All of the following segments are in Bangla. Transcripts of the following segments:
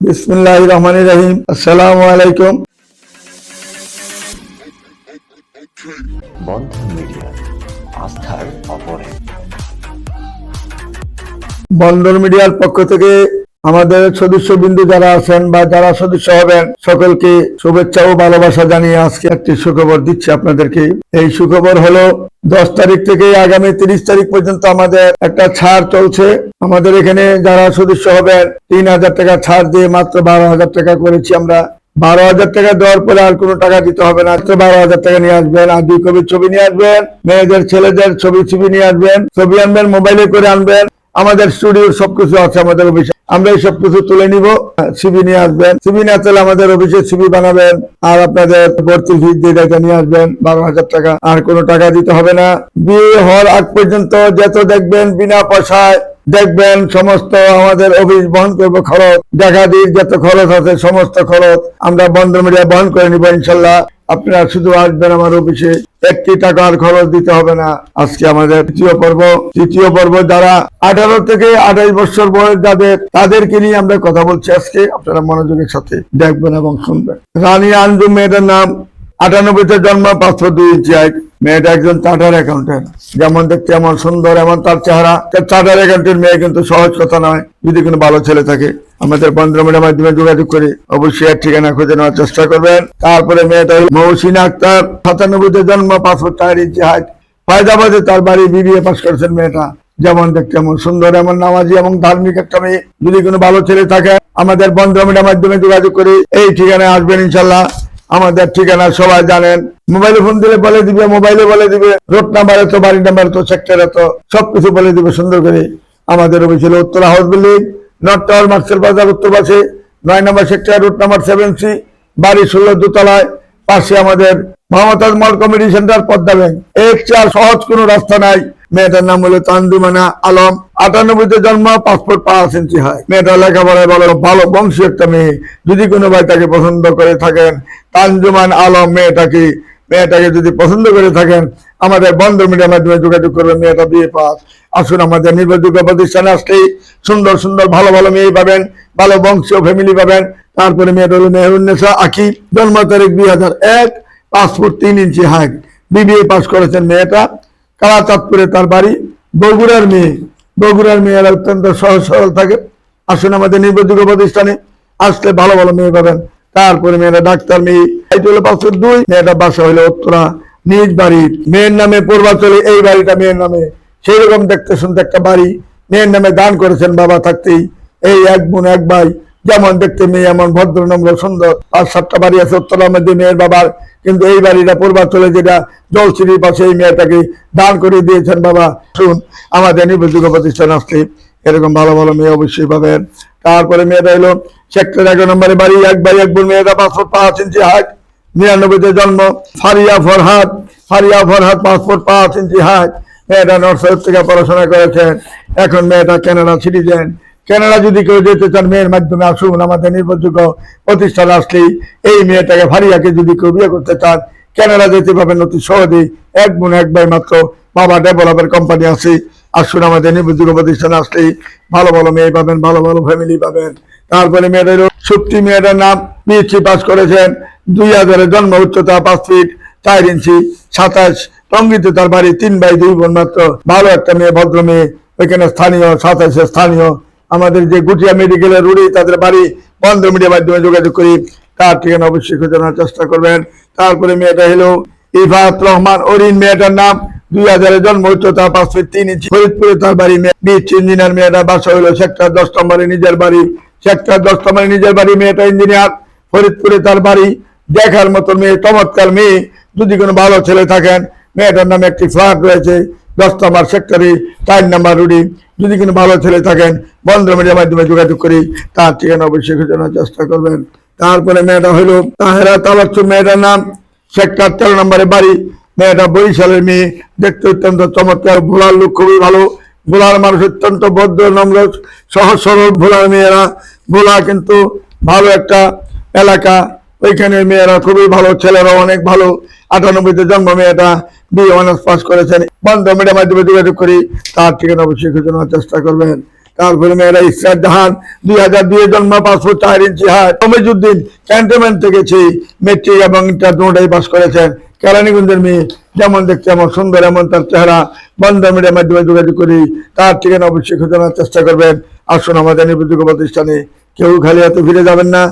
বিসমুল্লাহ রহমান রহিম। আসসালামু আলাইকুম। বন্ধন মিডিয়া আস্থার অপরে বন্দর মিডিয়ার পক্ষ থেকে আমাদের সদস্য বিন্দু যারা আছেন বা যারা সদস্য হবেন, সকলকে শুভেচ্ছা ও ভালোবাসা জানিয়ে আজকে একটি সুখবর দিচ্ছি আপনাদেরকে। এই সুখবর হলো, দশ তারিখ থেকে আগামী তিরিশ তারিখ পর্যন্ত আমাদের একটা ছাড় চলছে। আমাদের এখানে যারা সদস্য হবেন, তিন হাজার টাকা ছাড় দিয়ে মাত্র বারো হাজার টাকা করেছি আমরা। বারো হাজার টাকা দেওয়ার পরে আর কোনো টাকা দিতে হবে না। মাত্র বারো হাজার টাকা নিয়ে আসবেন, আর দুই কবির ছবি নিয়ে আসবেন, মেয়েদের, ছেলেদের ছবি ছবি নিয়ে আসবেন, ছবি আনবেন, মোবাইলে করে আনবেন। আমাদের স্টুডিও সবকিছু আছে আমাদের অফিসে আমরা এই সবকিছু তুলে নিব। সিবি নিয়ে আসবেন। সিবি না আসলে আমাদের অফিসে সিবি বানাবেন। আর আপনাদের ভর্তি ফি দিয়ে এটা নিয়ে আসবেন, বারো হাজার টাকা। আর কোনো টাকা দিতে হবে না। বিয়ে হওয়ার আগ পর্যন্ত যত দেখবেন বিনা পয়সায় দেখবেন সমস্ত আমাদের অফিস বহন করব খরচ। দেখা দিক যত খরচ আছে সমস্ত খরচ আমরা বন্ধ মিডিয়া বহন করে নিবো ইনশাল্লাহ। আপনারা শুধু আসবেন আমার অফিসে। একটি টাকার খরচ দিতে হবে না। আজকে আমাদের তৃতীয় পর্ব। তৃতীয় পর্ব যারা আঠারো থেকে আঠাশ বছর বয়স যাদের, তাদেরকে নিয়ে আমরা কথা বলছি আজকে। আপনারা মনোযোগের সাথে দেখবেন এবং শুনবেন। রানী আঞ্জু মেয়েটার নাম। আটানব্বইতে জন্ম, পাঁচশো দুই ইঞ্চি মেয়েটা একজন চার্টার অ্যাকাউন্টেন্ট যেমন দেখতে এমন সুন্দর, এমন তার চেহারা। চার্টার অ্যাকাউন্টেন্ট মেয়ে কিন্তু সহজ কথা নয়, যদি কোনো ভালো ছেলে থাকে। আমাদের বন্ধুমিটার মাধ্যমে যোগাযোগ করে। অবশ্যই এর ঠিকানা খুঁজে নেওয়ার চেষ্টা করবেন। তারপরে মেয়েটা মৌসিনা আক্তার। সাতানব্বইতে জন্ম, পাঁচশো চার ইঞ্চি হাইট ফায়দাবাদে তার বাড়ি বিবিএ পাস করেছেন মেয়েটা। যেমন দেখতে এমন সুন্দর, এমন নামাজি এবং ধার্মিক একটা মেয়ে। যদি কোনো ভালো ছেলে থাকে, আমাদের বন্ধুমিটার মাধ্যমে যোগাযোগ করে। এই ঠিকানায় আসবেন ইনশাল্লাহ। আমাদের ঠিকানা সবাই জানেন। মোবাইলে ফোন দিলে বলে দিবে, মোবাইলে বলে দিবে। রোড নাম্বার এত বাড়ি নাম্বার এত সেক্টর এত সবকিছু বলে দিবে সুন্দর করে। আমাদের অফিস হলো Uttara house building north tower Markle বাজার উত্তর পাশে, নয় নম্বর sector road number seven C বাড়ি ষোলো দোতলায়, পাশে আমাদের Mohammad mall committee centre Padma bank এর চার সহজ কোনো রাস্তা নাই। মেয়েটার নাম হলো তান্দুমানা আলম। আটানব্বইতে জন্ম, পাসপোর্ট পাঁচ ইঞ্চি হয় মেয়েটা লেখাপড়ায় ভালো ভালো, বংশী একটা মেয়ে। যদি কোনো ভাই তাকে পছন্দ করে থাকেন তানজুমান আলম মেয়েটাকে মেয়েটাকে যদি পছন্দ করে থাকেন, আমাদের বন্ধ মিডিয়ার মাধ্যমে যোগাযোগ করবেন, মেয়েটা বিয়ে পাস। আসুন আমাদের নির্ভরযোগ্য প্রতিষ্ঠানে আসলেই সুন্দর সুন্দর, ভালো ভালো মেয়ে পাবেন, ভালো বংশীয় ফ্যামিলি পাবেন। তারপরে মেয়েটা হলো মেহরুন্নেসা আখি জন্ম তারিখ দুই হাজার এক, পাসপোর্ট তিন ইঞ্চি হাইট বিবিএ পাস করেছেন মেয়েটা। কালাচাঁদপুরে তার বাড়ি? বগুড়ার মেয়ে। বগুড়ার মেয়েরা অত্যন্ত সহজ, সরল থাকে। আসুন আমাদের নির্ভরযোগ্য প্রতিষ্ঠানে আসলে ভালো ভালো মেয়ে পাবেন। তারপরে মেয়েরা ডাক্তার, মেয়ে এটা হলো পাঁচশো দুই, মেয়েটা বাসা হলো উত্তরা। নিজ বাড়ি। মেয়ের নামে পূর্বাচলে এই বাড়িটা মেয়ের নামে। সেই রকম দেখতে শুনতে একটা বাড়ি। মেয়ের নামে দান করেছেন বাবা থাকতেই। এই এক বোন, এক ভাই। যেমন দেখতে মেয়ে এমন ভদ্র, নম্র, সুন্দর। পাঁচ সাতটা বাড়ি আছে উত্তরার মধ্যে মেয়ের বাবার। কিন্তু এই বাড়িটা পূর্বাচলে যেটা জলসিটির পাশে এই মেয়েটাকে দান করে দিয়েছেন বাবা। শুন আমাদের নির্ভরযোগ্য প্রতিষ্ঠান আসলে এরকম ভালো ভালো মেয়ে অবশ্যই পাবেন। তারপরে মেয়েটা হলো সেক্টর এগারো নম্বরে বাড়ি, এক বাড়ি, এক বোন মেয়েটা পাঁচশো পাঁচ ইঞ্চি হাইট নিরানব্বইতে জন্ম। ফারিয়া ফরহাদ ফারিয়া ফরহাদ পাসপোর্ট পাঁচ ইঞ্চি হাইট মেয়েটা নর্থ থেকে পড়াশোনা করেছেন এখন মেয়েটা কানাডা সিটিজেন কানাডা যদি কেউ যেতে চান মেয়ের মাধ্যমে আসুন, আমাদের নির্ভরযোগ্য প্রতিষ্ঠান আসলেই এই মেয়েটাকে ফারিয়াকে যদি কেউ বিয়ে করতে চান কানাডা যেতে পাবেন অতি সহজেই। এক বোন, এক ভাই মাত্র, বাবা ডেভেলপের কোম্পানি আছে। আসুন, আমাদের নির্ভরযোগ্য প্রতিষ্ঠান আসলেই ভালো ভালো মেয়ে পাবেন, ভালো ভালো ফ্যামিলি পাবেন। তারপরে মেয়েদের সুপ্তি, মেয়েটার নাম পিএইচসি পাস করেছেন। দুই হাজারের জন্ম, উচ্চতা পাঁচ ফিট চার ইঞ্চি, সাতাশ। টঙ্গিতে তার বাড়ি তিন বাই দুই বোন মাত্র। ভালো একটা মেয়ে, ভদ্র মেয়ে। ওইখানে স্থানীয়, সাতাশে স্থানীয় আমাদের যে গুটিয়া মেডিকেলের রুড়ি তাদের বাড়ি বন্ধ মিডিয়ার মাধ্যমে যোগাযোগ করি। তার ঠিকানা অবশ্যই খোঁজানোর চেষ্টা করবেন। তারপরে মেয়েটা হলো ইফাত রহমান অরিন। মেয়েটার নাম দুই হাজারের জন্ম, উচ্চতা পাঁচ ফিট তিন ইঞ্চি। ফরিদপুরে তার বাড়ি বিচ ইঞ্জিনিয়ার মেয়েটার বাসা হলো সেক্টর দশ নম্বরে নিজের বাড়ি। সেক্টর দশ নম্বরে নিজের বাড়ি, মেয়েটা ইঞ্জিনিয়ার। ফরিদপুরে তার বাড়ি দেখার মতো মেয়ে, চমৎকার মেয়ে। যদি কোনো ভালো ছেলে থাকেন, মেয়েটার নামে একটি ফ্ল্যাট রয়েছে। দশ নম্বর সেক্টরে চার নম্বর রুডি। যদি কোনো ভালো ছেলে থাকেন বন্ধ মিডিয়ার মাধ্যমে যোগাযোগ করি, তার ঠিকানা অবশ্যই খোঁজানোর চেষ্টা করবেন। তারপরে মেয়েটা হলো তাহেরা তালাচ্ছু মেয়েটার নাম সেক্টর তেরো নম্বরে বাড়ি। মেয়েটা বরিশালের মেয়ে, দেখতে অত্যন্ত চমৎকার, ভোলার লোক খুবই ভালো। ভোলার মানুষ অত্যন্ত ভদ্র, নম্র সহজ সরল ভোলার মেয়েরা। ভোলা কিন্তু ভালো একটা এলাকা। ওইখানে মেয়েরা খুবই ভালো ছেলেরা অনেক ভালো। আটানব্বইতে জন্ম মেয়েটা, বিয়ে অনার্স পাস করেছেন। বন্ধ মিডিয়ার মাধ্যমে যোগাযোগ করি, তার ঠিকানা অবশ্যই খোঁজানোর চেষ্টা করবেন। তারপরে মেয়েরা ইসরাত জাহান, দুই হাজার দুই জন্ম পাসপোর্ট চার ইঞ্চি হাট কমিজুদ্দিন ক্যান্টনমেন্ট থেকে মেট্রিক এবং ইন্টার দুটাই পাস করেছেন। কেরানীগঞ্জের মেয়ে, যেমন দেখতে এমন সুন্দর এমন তার চেহারা। বন্ধ মিডিয়ার মাধ্যমে যোগাযোগ করি, তার ঠিকানা অবশ্যই খোঁজানোর চেষ্টা করবেন। আসুন আমাদের নির্ভরযোগ্য প্রতিষ্ঠানে কেউ খালি হাতে ফিরে যাবেন না।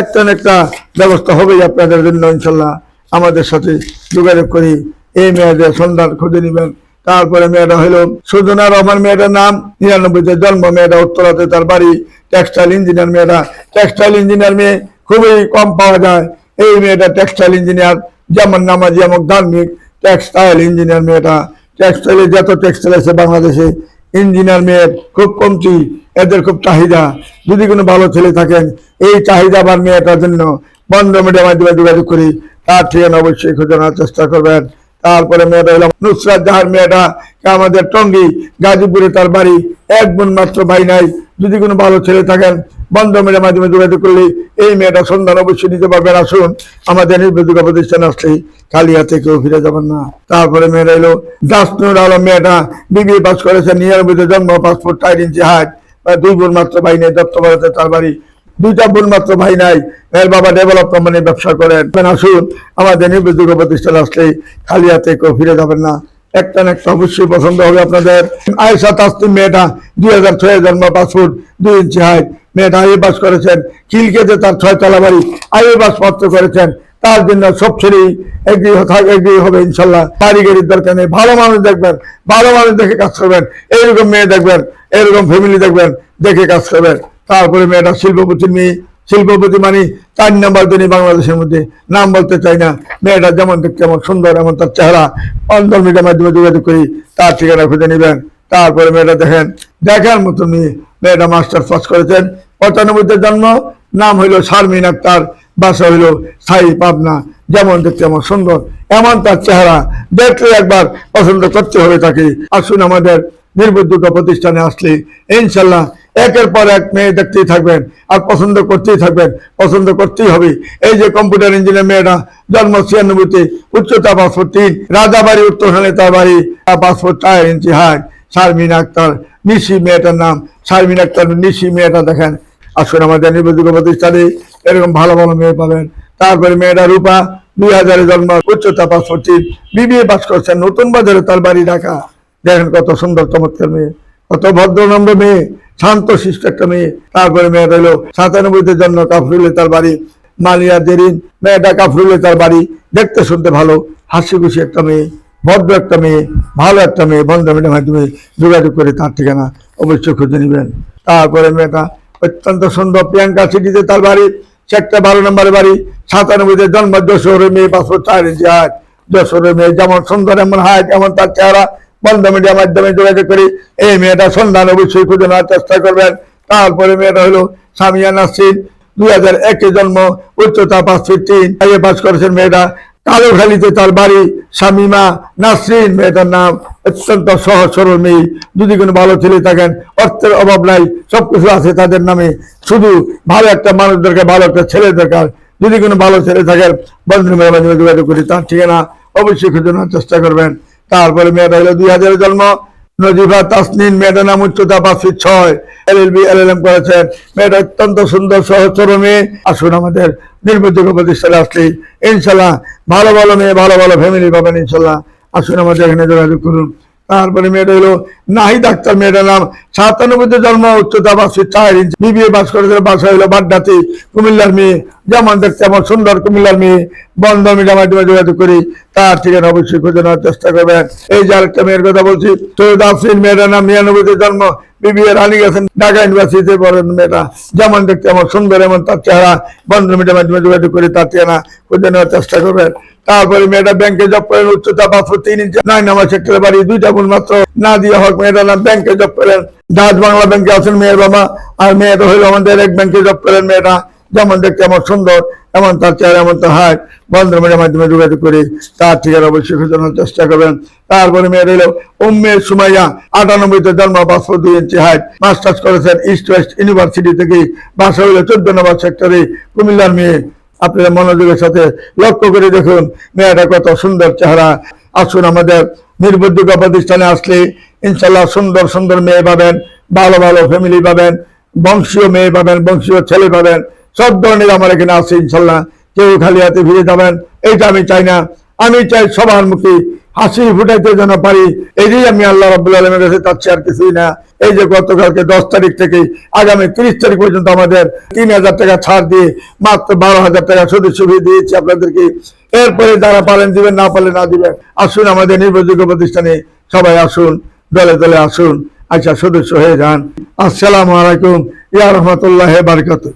একটা না একটা ব্যবস্থা হবেই আপনাদের জন্য ইনশাল্লাহ। আমাদের সাথে যোগাযোগ করি। এই মেয়েদের সন্ধান খুঁজে নেবেন। তারপরে মেয়েটা হলো সুজনা রহমান মেয়েটার নাম, নিরানব্বইতে জন্ম। মেয়েটা উত্তরাতে তার বাড়ি। টেক্সটাইল ইঞ্জিনিয়ার মেয়েটা। টেক্সটাইল ইঞ্জিনিয়ার মেয়ে খুবই কম পাওয়া যায়। এই মেয়েটা টেক্সটাইল ইঞ্জিনিয়ার, যেমন নামাজি এবং ধার্মিক, টেক্সটাইল ইঞ্জিনিয়ার মেয়েটা। টেক্সটাইলে যত টেক্সটাইল আছে বাংলাদেশে ইঞ্জিনিয়ার মেয়ের খুব কমতি, এদের খুব চাহিদা। যদি কোনো ভালো ছেলে থাকেন, এই চাহিদা বা মেয়েটার জন্য বন্ধ মিডিয়ামে যোগাযোগ করি। তার ঠিকানা অবশ্যই খোঁজানোর চেষ্টা করবেন। তারপরে মেয়েটা হলাম নুসরাত জাহার মেয়েটা আমাদের টঙ্গি, গাজীপুরে তার বাড়ি। এক বোন মাত্র ভাই নাই। যদি কোনো ভালো ছেলে থাকেন বন্ধ মেয়ের মাধ্যমে যোগাযোগ করলে এই মেয়েটা সন্ধান অবশ্যই নিতে পারবেন আসুন, আমাদের নির্বাচিত প্রতিষ্ঠান আসলে খালি হাতে ফিরে যাবেন না। তারপরে মেয়েটা এলো। দাসনুর আলম মেয়েটা বিবিএ পাস করেছে, নিরানব্বইতে জন্ম, পাসপোর্ট চার ইঞ্চি হাইট বা দুই বোন মাত্র ভাই নেই দত্তবাড়াতে তার বাড়ি। দুইটা বোন মাত্র ভাই নাই এর বাবা ডেভেলপ কোম্পানি ব্যবসা করেন। আসুন, আমাদের নির্বাচিত প্রতিষ্ঠান আসলে খালি হাতে ফিরে যাবেন না। একটা না একটা অবশ্যই পছন্দ হবে আপনাদের। আয়সা তাস্তিম মেয়েটা দুই হাজার ছয় জন্ম, পাসপোর্ট দুই ইঞ্চি হাইট মেয়েটা আইএ পাস করেছেন খিলকেতে তার ছয় তলা বাড়ি আইএ পাস পত্র করেছেন, তার জন্য সব ছেলেই এগ্রি থাক হবে, ইনশাল্লাহ। কারিগরির দরকার নেই, ভালো মানুষ দেখবেন, ভালো মানুষ দেখে কাজ করবেন, এইরকম মেয়ে দেখবেন এরকম ফ্যামিলি দেখবেন, দেখে কাজ করবেন। তারপরে মেয়েটা শিল্পপতি মেয়ে, শিল্পপতি মানে চার নাম্বার দিনই বাংলাদেশের মধ্যে, নাম বলতে চাই না। মেয়েটা যেমন দেখতে এমন সুন্দর, এমন তার চেহারা, অন্তর মিডিয়ার মাধ্যমে যোগাযোগ করি, তার ঠিকানা খুঁজে নেবেন। তারপরে মেয়েটা দেখেন, দেখার মতো মেয়ে মেয়েটা মাস্টার পাস করেছেন। পঁচানব্বইতে জন্ম, নাম হইল শারমিন আক্তার, বাসা হইল স্থায়ী পাবনা। যেমন দেখতে এমন সুন্দর, এমন তার চেহারা। দেখলে একবার পছন্দ করতে হবে তাকে। আসুন আমাদের নির্ভরযোগ্য প্রতিষ্ঠানে আসলে। ইনশাল্লাহ একের পর এক মেয়ে দেখতেই থাকবেন আর পছন্দ করতেই থাকবেন। পছন্দ করতেই হবে। এই যে কম্পিউটার ইঞ্জিনিয়ার মেয়েরা, জন্ম ছিয়ানব্বইতে, উচ্চতা পাসপোর্ট তিন রাজাবাড়ি উত্তরখানে তার বাড়ি পাসপোর্ট চার ইঞ্চি হাই শারমিন আক্তার। নিশি মেয়েটার নাম, শারমিন আক্তার নিশি মেয়েটা দেখেন। আসুন আমাদের নির্বাচিত প্রতিষ্ঠানে এরকম ভালো ভালো মেয়ে পাবেন। তারপরে মেয়েটা রূপা, দুই হাজারে জন্ম, উচ্চতা পাসপোর্ট বিবিএ পাস করছেন নতুন বাজারে তার বাড়ি ঢাকা। দেখেন কত সুন্দর, চমৎকার মেয়ে, কত ভদ্রনম্র মেয়ে, শান্ত, শিষ্ট একটা মেয়ে। তারপরে মেয়েটা হলো সাতানব্বইতে জন্ম কাফরুলে তার বাড়ি, মালিয়া দেরিন মেয়েটা কাফরুলে তার বাড়ি, দেখতে শুনতে ভালো, হাসি খুশি একটা মেয়ে। ভদ্র একটা মেয়ে, ভালো একটা মেয়ে, বন্ধ মেয়ের মাধ্যমে যোগাযোগ করে তার ঠিকানা অবশ্যই খুঁজে নেবেন। তারপরে মেয়েটা অত্যন্ত সুন্দর, প্রিয়াঙ্কা সিটিতে তার বাড়ি, সেক্টর বারো নম্বরের বাড়ি, সাতানব্বইতে জন্ম যশোরের মেয়ে পাঁচশো চার ইঞ্চি হাট যশোরের মেয়ে যেমন সুন্দর, এমন হাইট এমন তার চেহারা। বন্ধ মিডিয়ার মাধ্যমে যোগাযোগ করি, এই মেয়েটা সন্ধান অবশ্যই খুঁজে নেওয়ার চেষ্টা করবেন। তারপরে মেয়েটা হলো সামিয়া নাসরিন দুই হাজার একে জন্ম, উচ্চতা পাঁচ ফিট তিন পাস করেছেন মেয়েটা কালোখালীতে তার বাড়ি, শামিমা, নাসরিন, মেয়েটার নাম অত্যন্ত সহজ, সরল মেয়ে। যদি কোনো ভালো ছেলে থাকেন, অর্থের অভাব নাই সব কিছু আছে তাদের নামে। শুধু ভালো একটা মানুষ দরকার, ভালো একটা ছেলে দরকার। যদি কোনো ভালো ছেলে থাকেন বন্ধু মেয়ের মাধ্যমে যোগাযোগ করি, তার ঠিকানা অবশ্যই খুঁজে চেষ্টা করবেন। তারপরে মেয়েটা হলো দুই হাজারের জন্ম। নজিফা তাসনিন মেয়েটার নাম উচ্চতা পাঁচ ছয় এল L B L L M করেছেন মেয়েটা অত্যন্ত সুন্দর সহজ মেয়ে আসুন আমাদের নির্ভরযোগ্য প্রতিষ্ঠানে আসলে ইনশাল্লাহ, ভালো ভালো মেয়ে, ভালো ভালো ফ্যামিলি পাবেন, ইনশাল্লাহ। আসুন আমাদের এখানে যোগাযোগ করুন। তারপরে মেয়েটা হলো নাহিদ আক্তার, মেয়েটার নাম সাতানব্বইতে জন্ম, উচ্চতা ফিট চার ইঞ্চ বিবিএ পাস করেছিল বাসা হলো বাড্ডাতে কুমিল্লার মেয়ে, যেমন দেখতে আমার সুন্দর কুমিল্লার মেয়ে বন্ধ মিডিয়া মাধ্যমে যোগাযোগ করি, তার ঠিকানা অবশ্যই খুঁজে নেওয়ার চেষ্টা করবেন। এই যে আরেকটা মেয়ের কথা বলছি সৈয়দ আফরিন মেয়েটার নাম নিরানব্বইতে জন্ম বিবিএ রানী গেছেন, ঢাকা ইউনিভার্সিটিতে মেয়েটা। যেমন দেখতে এমন সুন্দর, এমন তার চেহারা বন্ধ যোগাযোগ করে, তার ঠিকানা খুঁজে নেওয়ার চেষ্টা করবেন। তারপরে মেয়েটা ব্যাংকে জব করেন, উচ্চতা পাঁচশো তিন ইঞ্চি নয় সেক্টরে বাড়ি, দুইটা বোন মাত্র না দিয়ে হক মেয়েটার নাম ব্যাংকে জব করেন। জাহাজ বাংলা ব্যাংকে আছেন মেয়ের বাবা, আর মেয়েটা হইল আমাদের এক ব্যাংকে জব করেন মেয়েটা। যেমন দেখতে এমন সুন্দর এমন তার চেহারা, এমন তার হাট মিডিয়ার মাধ্যমে যোগাযোগ করে তার ঠিকানা অবশ্যই খোঁজানোর চেষ্টা করবেন। তারপরে মেয়ের এলো উম্মে সুমাইয়া, আটানব্বইতে জন্ম পাঁচশো দুই ইঞ্চি হাইট মাস্টার্স করেছেন ইস্ট ওয়েস্ট ইউনিভার্সিটি থেকে। বাসা হইল চোদ্দ নম্বর সেক্টরে কুমিল্লার মেয়ে। আপনারা মনোযোগের সাথে লক্ষ্য করে দেখুন, মেয়েটা কত সুন্দর চেহারা। আসুন আমাদের নির্ভরযোগ্য প্রতিষ্ঠানে আসলে ইনশাল্লাহ সুন্দর সুন্দর মেয়ে পাবেন, ভালো ভালো ফ্যামিলি পাবেন, বংশীয় মেয়ে পাবেন, বংশীয় ছেলে পাবেন। সব ধরনের আমার এখানে আছে, ইনশাল্লাহ। কেউ খালি হাতে ফিরে যাবেন, এইটা আমি চাই না। আমি চাই সবার মুখে হাসি ফুটাইতে যেন পারি। এটাই আমি আল্লাহ রব্বুল আলমের কাছে চাচ্ছি, আর কিছুই না। এই যে গতকালকে দশ তারিখ থেকে, আগামী তিরিশ তারিখ পর্যন্ত আমাদের তিন হাজার টাকা ছাড় দিয়ে মাত্র বারো হাজার টাকা সদস্য ফি দিয়েছি আপনাদেরকে। এরপরে যারা পারেন দিবেন, না পারলে না দিবেন, আসুন আমাদের নির্ভরযোগ্য প্রতিষ্ঠানে সবাই আসুন, দলে দলে আসুন আচ্ছা সদস্য হয়ে যান। আসসালামু আলাইকুম, ইয়া রহমতুল্লাহ বারকাতুহ।